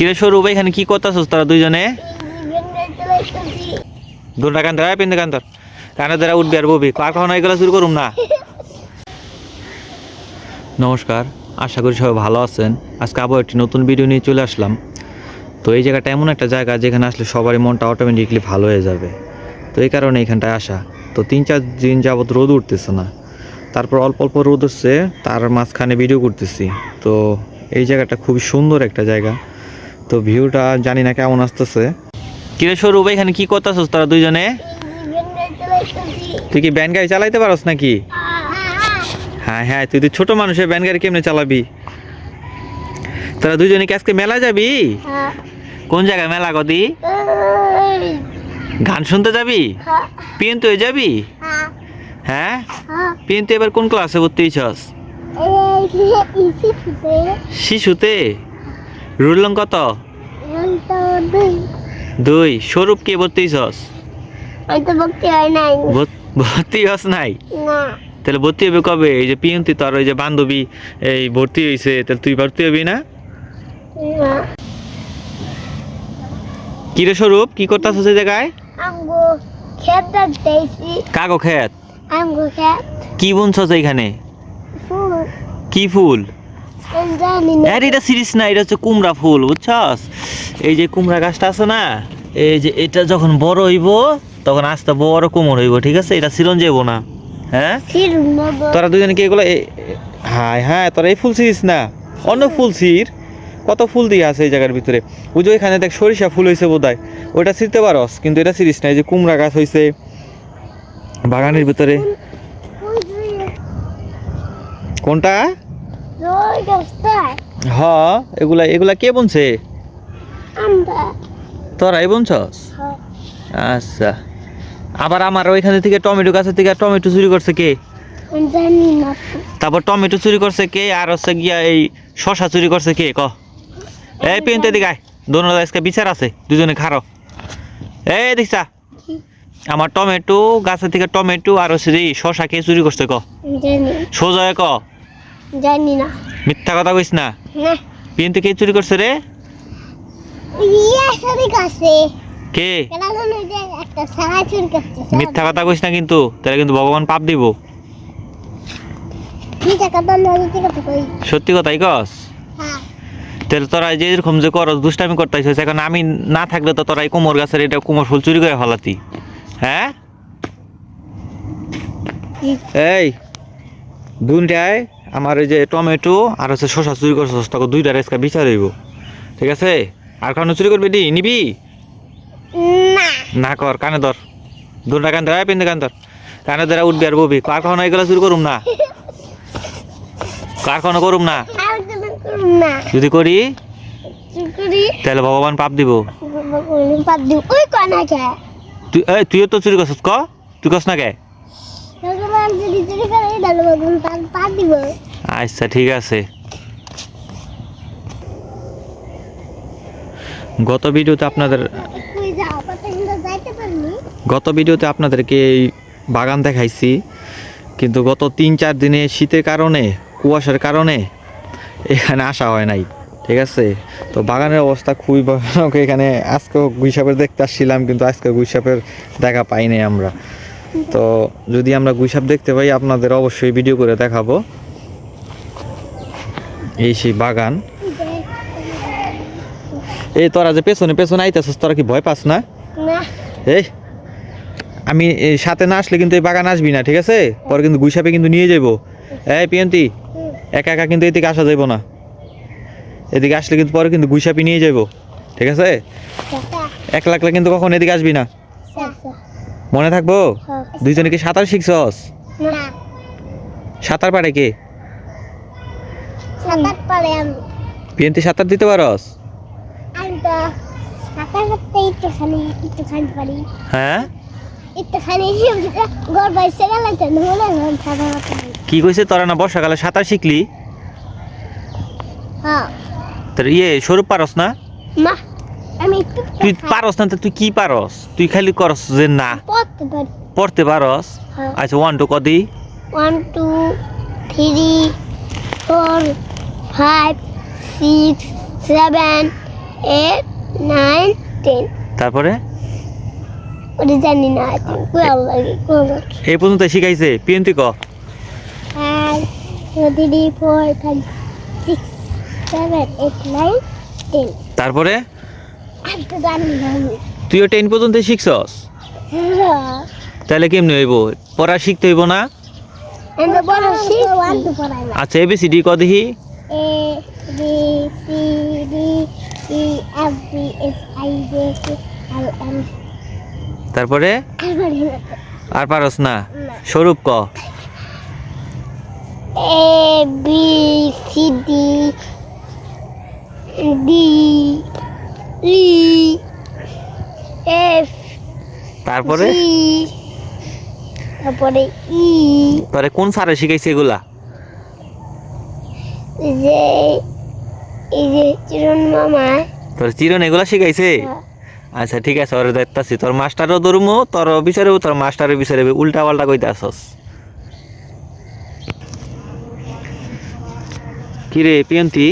কিরে স্বরূপ এখানে কি করতেছস তোরা দুইজনে? দুটা কান ধরা পিন্দে কান ধর। কানে ধরা উঠবি আর ববি কার কখনো এগুলো শুরু করুম না। নমস্কার, আশা করি সবাই ভালো আছেন। আজকে আবার একটি নতুন ভিডিও নিয়ে চলে আসলাম। তো এই জায়গাটা এমন একটা জায়গা যেখানে আসলে সবারই মনটা অটোমেটিকলি ভালো হয়ে যাবে। তো এই কারণে এখানটায় আসা। তো তিন চার দিন যাবৎ রোদ উঠতেছে না। তারপর অল্প অল্প রোদ উঠছে তার মাঝখানে ভিডিও করতেছি। তো এই জায়গাটা খুবই সুন্দর একটা জায়গা। তো ভিউটা জানি না কেমন আসতেছে। কিরে স্বরূপ এখানে কি করতেছস তোরা দুইজনে? তুই কি ব্যান গাড়ি চালাইতে পারস নাকি? হ্যাঁ হ্যাঁ তুই তো ছোট মানুষের ব্যান গাড়ি কেমনে চালাবি? তোরা দুজনে কি আজকে মেলা যাবি? কোন জায়গায় মেলা কদি গান শুনতে যাবি? পিন তুই যাবি? হ্যাঁ? পিন তুই এবার কোন ক্লাসে ভর্তি হইছস? শিশুতে? রুললং কত? দুই। স্বরূপ কে ভর্তি ভর- ভর্তি হস নাই? তাহলে ভর্তি হবে কবে? এই যে পিয়ন্তি তোর ওই যে বান্ধবী এই ভর্তি হয়েছে তাহলে তুই ভর্তি হবি না? কিরে স্বরূপ? কি করতেছিস এই জায়গায়? কাগো খেত? কি বুনছস এইখানে? ফুল। কি ফুল? না আরে এটা সিরিজ না এটা হচ্ছে কুমড়া ফুল বুঝছস? এই যে কুমড়া গাছটা আছে না এই যে এটা যখন বড় হইব তখন আস্তে বড় কুমড় হইব ঠিক আছে? এটা সিরন যাব না। হ্যাঁ? তোরা দুজনে কি এগুলো হ্যাঁ হ্যাঁ তোরা এই ফুল ছিঁড়িস না? অন্য ফুল ছিঁড় কত ফুল দিয়ে আছে এই জায়গার ভিতরে? ওই যে ওইখানে দেখ সরিষা ফুল হয়েছে বোধ হয় ওইটা ছিঁড়তে পারস কিন্তু এটা ছিঁড়িস না এই যে কুমড়া গাছ হয়েছে বাগানের ভিতরে। কোনটা? হ এগুলা এগুলা কে আমরা। তোরাই বলছস হ্যাঁ, আচ্ছা। আবার আমার ওইখানে থেকে টমেটো গাছের থেকে টমেটো চুরি করছে কে। তারপর টমেটো চুরি করছে কে? আর হচ্ছে গিয়া এই শশা চুরি করছে কে? ক? এই পেনতে দিকে দোনো আজকে বিচার আছে দুজনে খারো। এই দেখছা আমার টমেটো গাছের থেকে টমেটো আর হচ্ছে শশা কে চুরি করছে ক? সোজা ক। জানি না। মিথ্যা কথা কইস না? না পেনতে কে চুরি করছে রে? ইয়া সরি কাছে কে? একটা সারা চুরি করছে মিথ্যা কথা কইস না কিন্তু তাহলে কিন্তু ভগবান পাপ দিব। সত্যি কথাই কস? হ্যাঁ। তাহলে তোরা যে এরকম যে করস দুষ্টামি করতেছিস এখন আমি না থাকলে তো তোরা এই কোমর গাছের এটা কোমর ফুল চুরি করে ফেলাতি। হ্যাঁ? এই দুইটায় আমার এই যে টমেটো আর হচ্ছে শসা চুরি করছস তখন দুইটা রেসকা বিচার হইব। ঠিক আছে? আর কারণ চুরি করবি দি নিবি? না। কর কানে ধর। দুটা কান ধর। পিন্দে কান ধর। কানে ধরা উঠবি আর ববি। কার কখনো এগুলো চুরি করুম না? কার কখনো করুম না? যদি করি তাহলে ভগবান পাপ দিব। তুই তুইও তো চুরি করছিস ক? তুই কস না কে? আচ্ছা ঠিক আছে। গত ভিডিওতে আপনাদের গত ভিডিওতে আপনাদেরকে এই বাগান দেখাইছি। কিন্তু গত তিন চার দিনে শীতের কারণে কুয়াশার কারণে এখানে আসা হয় নাই ঠিক আছে? তো বাগানের অবস্থা খুবই ভয়ানক। এখানে আজকেও গুইসাপের দেখতে আসছিলাম কিন্তু আজকে গুইসাপের দেখা পাইনি আমরা। তো যদি আমরা গুইসাপ দেখতে পাই আপনাদের অবশ্যই ভিডিও করে দেখাবো। এই সেই বাগান। এই তোরা যে পেছনে পেছনে আইতেছিস তোরা কি ভয় পাস না? এই আমি সাথে না আসলে কিন্তু এই বাগান আসবি না ঠিক আছে? পরে কিন্তু গুইসাপে কিন্তু নিয়ে যাব এই পিয়ন্তি একা একা কিন্তু এদিকে আসা যাইব না। এদিকে আসলে কিন্তু পরে কিন্তু গুইসাপি নিয়ে যাব ঠিক আছে? একলা একলা কিন্তু কখন এদিকে আসবি না। মনে থাকব? দুইজনে কি সাঁতার শিখছস? সাঁতার পারে কে? পিয়ন্তি সাঁতার দিতে পারস? হ্যাঁ? কি কইছে তোরা না বর্ষাকালে সাঁতার শিখলি? হ্যাঁ। তোর ইয়ে স্বরূপ পারস না? একটু তুই পারস না তুই কি পারস? তুই খালি করস যে না। পড়তে পারস? হ্যাঁ। আচ্ছা one two কদি। One two three four five six seven eight nine ten তারপরে? ওটা জানি না এই পর্যন্ত শিখাইছে। পিএনতি ক। Three four five six seven eight nine ten তারপরে? তুইও টেন পর্যন্ত শিখছস? তাহলে কেমনি হইব? পড়া শিখতে হইব না? আচ্ছা এবিসিডি ক দেখি? E তারপরে? আর পারস না। স্বরূপ ক? A B C D D E F তারপরে? তারপরে E পরে কোন স্যারে শিখাইছে এগুলা? যে এই যে চিরন মামা। তোর চিরন এগুলা শিখাইছে? আচ্ছা ঠিক আছে ওর দায়িত্ব আছে তোর মাস্টারও ধরমু তোর বিচারেও তোর মাস্টারের বিচারে উল্টা পাল্টা কইতে আসস কিরে পিয়ন্তি?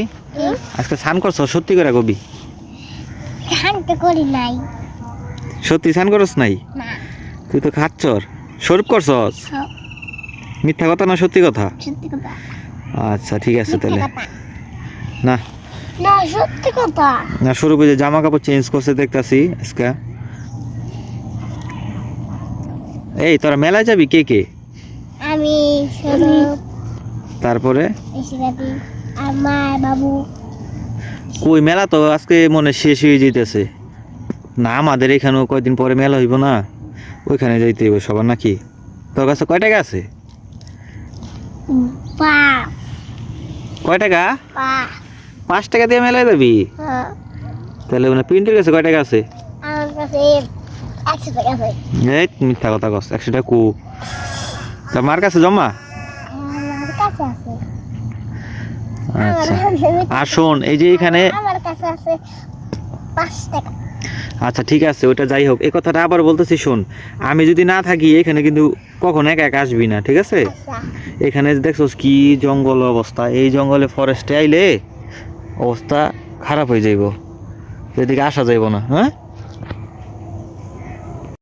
আজকে স্নান করছ সত্যি করে কবি? করি নাই। সত্যি স্নান করস নাই? তুই তো খাচ্ছর। স্বরূপ করছস? মিথ্যা কথা না সত্যি কথা? আচ্ছা ঠিক আছে তাহলে। না। না সত্যি কথা। না স্বরূপ যে জামা কাপড় চেঞ্জ করছে দেখতাছি আজকে। এই তোরা মেলায় যাবি কে কে? আমি স্বরূপ তারপরে মা বাবু। কই মেলা তো আজকে মনে শেষ হয়ে যেতেছে না আমাদের এখানেও কয়দিন পরে মেলা হইব না। ওইখানে যাইতে হইব সবার নাকি? তোর কাছে কয় টাকা আছে? কয় টাকা? পাঁচ টাকা দিয়ে মেলায় যাবি? হ্যাঁ, তাহলে মানে প্রিন্টের কাছে কয় টাকা আছে? এই মিথ্যা কথা কস একশো টাকা কু। তোর মার কাছে জমা? আচ্ছা। আর শোন এই যে এখানে আমার কাছে আছে পাঁচ টাকা। আচ্ছা ঠিক আছে ওটা যাই হোক। এই কথাটা আবার বলতেছি শোন আমি যদি না থাকি এখানে কিন্তু কখন এক এক আসবি না ঠিক আছে? আচ্ছা। এখানে দেখছোস কি জঙ্গল অবস্থা। এই জঙ্গলে ফরেস্টে আইলে অবস্থা খারাপ হয়ে যাইব। এদিকে আসা যাইব না হ্যাঁ?